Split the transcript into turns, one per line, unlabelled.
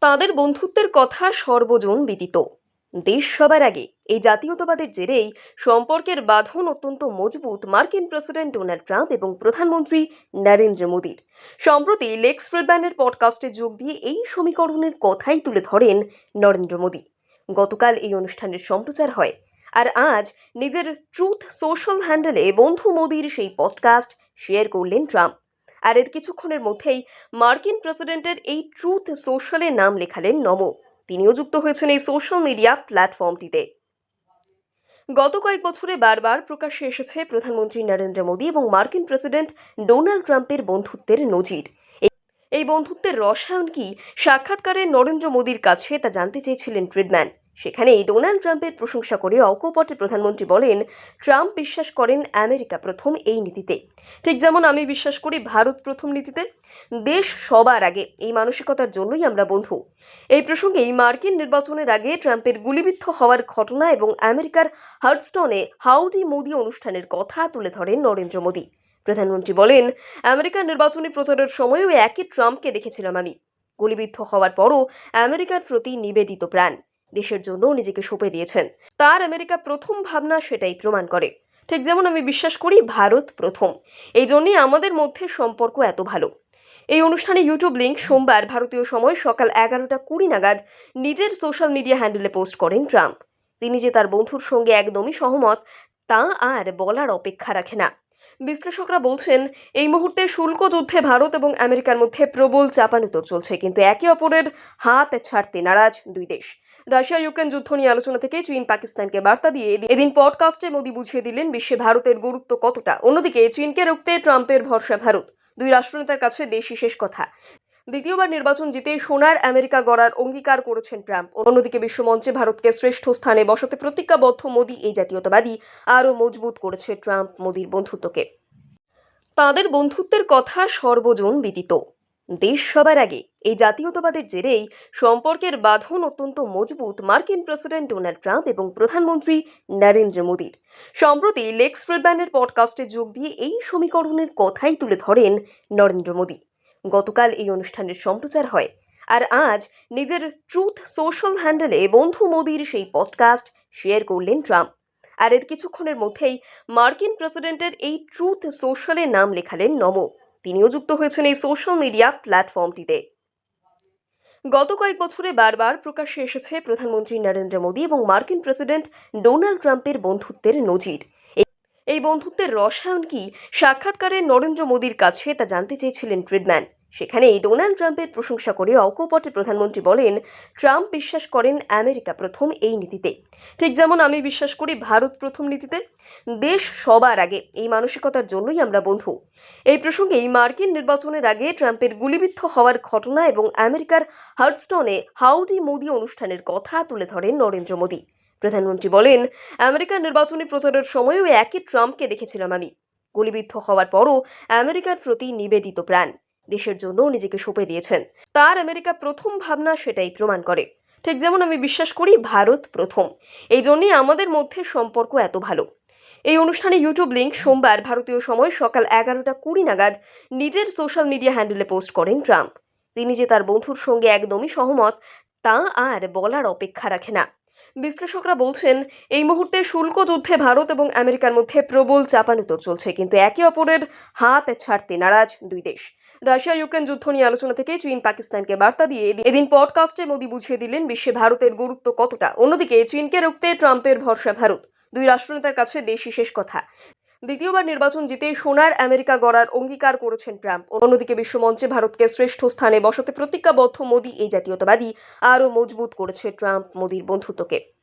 তাঁদের বন্ধুত্বের কথা সর্বজন বিদিত দেশ সবার আগে। এই জাতীয়তাবাদের জেরেই সম্পর্কের বাঁধন অত্যন্ত মজবুত মার্কিন প্রেসিডেন্ট ডোনাল্ড ট্রাম্প এবং প্রধানমন্ত্রী নরেন্দ্র মোদীর। সম্প্রতি লেক্স ফ্রেডম্যানের পডকাস্টে যোগ দিয়ে এই সমীকরণের কথাই তুলে ধরেন নরেন্দ্র মোদী। গতকাল এই অনুষ্ঠানের সম্প্রচার হয়। আর আজ নিজের ট্রুথ সোশ্যাল হ্যান্ডেলে বন্ধু মোদীর সেই পডকাস্ট শেয়ার করলেন ট্রাম্প। আর এর কিছুক্ষণের মধ্যেই মার্কিন প্রেসিডেন্টের এই ট্রুথ সোশ্যালে নাম লেখালেন নমো। তিনিও যুক্ত হয়েছেন এই সোশ্যাল মিডিয়া প্ল্যাটফর্মটিতে। গত কয়েক বছরে বারবার প্রকাশ্যে এসেছে প্রধানমন্ত্রী নরেন্দ্র মোদী এবং মার্কিন প্রেসিডেন্ট ডোনাল্ড ট্রাম্পের বন্ধুত্বের নজির। এই- বন্ধুত্বের রসায়ন কি? সাক্ষাৎকারে নরেন্দ্র মোদীর কাছে তা জানতে চেয়েছিলেন ফ্রিডম্যান সেখানেই ডোনাল্ড ট্রাম্পের প্রশংসা করে অকপটে প্রধানমন্ত্রী বলেন, ট্রাম্প বিশ্বাস করেন আমেরিকা প্রথম এই নীতিতে। ঠিক যেমন আমি বিশ্বাস করি ভারত প্রথম নীতিতে। দেশ সবার আগে। এই মানসিকতার জন্যই আমরা বন্ধু। এই প্রসঙ্গেই মার্কিন নির্বাচনের আগে ট্রাম্পের গুলিবিদ্ধ হওয়ার ঘটনা এবং আমেরিকার হার্ডস্টনে হাউডি মোদি অনুষ্ঠানের কথা তুলে ধরেন নরেন্দ্র মোদী। প্রধানমন্ত্রী বলেন, আমেরিকার নির্বাচনী প্রচারের সময়ও একই ট্রাম্পকে দেখেছিলাম আমি। গুলিবিদ্ধ হওয়ার পরও আমেরিকার প্রতি নিবেদিত প্রাণ। দেশের জন্য নিজেকে সঁপে দিয়েছেন। তার আমেরিকা প্রথম ভাবনা সেটাই প্রমাণ করে। ঠিক যেমন আমি বিশ্বাস করি, ভারত প্রথম। এই জন্যই আমাদের মধ্যে সম্পর্ক এত ভালো। এই অনুষ্ঠানে ইউটিউব লিঙ্ক সোমবার ভারতীয় সময় সকাল এগারোটা কুড়ি নাগাদ নিজের সোশ্যাল মিডিয়া হ্যান্ডেলে পোস্ট করেন ট্রাম্প। তিনি যে তার বন্ধুর সঙ্গে একদমই সহমত, তা আর বলার অপেক্ষা রাখে না। বিশ্লেষকরা বলছেন, এই মুহূর্তে শুল্ক যুদ্ধে ভারত এবং আমেরিকার মধ্যে প্রবল চাপানুতর চলছে, কিন্তু একে অপরের হাত ছাড়তে নারাজ দুই দেশ। রাশিয়া ইউক্রেন যুদ্ধ নিয়ে আলোচনা থেকে চীন পাকিস্তানকে বার্তা দিয়ে এদিন- পডকাস্টে মোদী বুঝিয়ে দিলেন, বিশ্বে ভারতের গুরুত্ব কতটা। অন্যদিকে চীনকে রুখতে ট্রাম্পের ভরসা ভারত। দুই রাষ্ট্রনেতার কাছে দেশই শেষ কথা। দ্বিতীয়বার নির্বাচন জিতে সোনার আমেরিকা গড়ার অঙ্গীকার করেছেন ট্রাম্প। অন্যদিকে বিশ্বমঞ্চে ভারতকে শ্রেষ্ঠ স্থানে বসাতে প্রতিজ্ঞাবদ্ধ মোদী এই জাতীয়তাবাদী আরও মজবুত করেছে ট্রাম্প মোদীর বন্ধুত্বকে। তাঁদের বন্ধুত্বের কথা সর্বজন বিদিত দেশ সবার আগে। এই জাতীয়তাবাদের জেরেই সম্পর্কের বাঁধন অত্যন্ত মজবুত মার্কিন প্রেসিডেন্ট ডোনাল্ড ট্রাম্প এবং প্রধানমন্ত্রী নরেন্দ্র মোদীর। সম্প্রতি লেক্স ফ্রেডম্যানের পডকাস্টে যোগ দিয়ে এই সমীকরণের কথাই তুলে ধরেন নরেন্দ্র মোদী। গতকাল এই অনুষ্ঠানের সম্প্রচার হয়। আর আজ নিজের ট্রুথ সোশ্যাল হ্যান্ডেলে বন্ধু মোদীর সেই পডকাস্ট শেয়ার করলেন ট্রাম্প। আর এর কিছুক্ষণের মধ্যেই মার্কিন প্রেসিডেন্টের এই ট্রুথ সোশ্যালে নাম লেখালেন নমো। তিনিও যুক্ত হয়েছেন এই সোশ্যাল মিডিয়া প্ল্যাটফর্মটিতে গত কয়েক বছরে বারবার প্রকাশ্যে এসেছে প্রধানমন্ত্রী নরেন্দ্র মোদী এবং মার্কিন প্রেসিডেন্ট ডোনাল্ড ট্রাম্পের বন্ধুত্বের নজির। এই- বন্ধুত্বের রসায়ন কি? সাক্ষাৎকারে নরেন্দ্র মোদীর কাছে তা জানতে চেয়েছিলেন ফ্রিডম্যান সেখানেই ডোনাল্ড ট্রাম্পের প্রশংসা করে অকপটে প্রধানমন্ত্রী বলেন, ট্রাম্প বিশ্বাস করেন আমেরিকা প্রথম এই নীতিতে। ঠিক যেমন আমি বিশ্বাস করি ভারত প্রথম নীতিতে। দেশ সবার আগে, এই মানসিকতার জন্যই আমরা বন্ধু। এই প্রসঙ্গেই মার্কিন নির্বাচনের আগে ট্রাম্পের গুলিবিদ্ধ হওয়ার ঘটনা এবং আমেরিকার হার্ডস্টনে হাউডি মোদি অনুষ্ঠানের কথা তুলে ধরেন নরেন্দ্র মোদী। প্রধানমন্ত্রী বলেন, আমেরিকার নির্বাচনী প্রচারের সময়ও একই ট্রাম্পকে দেখেছিলাম আমি। গুলিবিদ্ধ হওয়ার পরও আমেরিকার প্রতি নিবেদিত প্রাণ। দেশের জন্য নিজেকে সঁপে দিয়েছেন। তার আমেরিকা প্রথম ভাবনা সেটাই প্রমাণ করে। ঠিক যেমন আমি বিশ্বাস করি, ভারত প্রথম। এই জন্যই আমাদের মধ্যে সম্পর্ক এত ভালো। এই অনুষ্ঠানে ইউটিউব লিঙ্ক সোমবার ভারতীয় সময় সকাল এগারোটা কুড়ি নাগাদ নিজের সোশ্যাল মিডিয়া হ্যান্ডেলে পোস্ট করেন ট্রাম্প। তিনি যে তার বন্ধুর সঙ্গে একদমই সহমত, তা আর বলার অপেক্ষা রাখে না। বিশ্লেষকরা বলছেন, এই মুহূর্তে শুল্ক যুদ্ধে ভারত এবং আমেরিকার মধ্যে প্রবল চাপানুতর চলছে, কিন্তু একে অপরের হাত ছাড়তে নারাজ দুই দেশ। রাশিয়া ইউক্রেন যুদ্ধ নিয়ে আলোচনা থেকে চীন পাকিস্তানকে বার্তা দিয়ে এদিন- পডকাস্টে মোদী বুঝিয়ে দিলেন, বিশ্বে ভারতের গুরুত্ব কতটা। অন্যদিকে চীনকে রুখতে ট্রাম্পের ভরসা ভারত। দুই রাষ্ট্রনেতার কাছে দেশই শেষ কথা। দ্বিতীয়বার নির্বাচন জিতে সোনার আমেরিকা গড়ার অঙ্গীকার করেছেন ট্রাম্প। অন্যদিকে বিশ্বমঞ্চে ভারতকে শ্রেষ্ঠ স্থানে বসাতে প্রতিজ্ঞাবদ্ধ মোদী এই জাতীয়তাবাদী আরও মজবুত করেছে ট্রাম্প মোদীর বন্ধুত্বকে।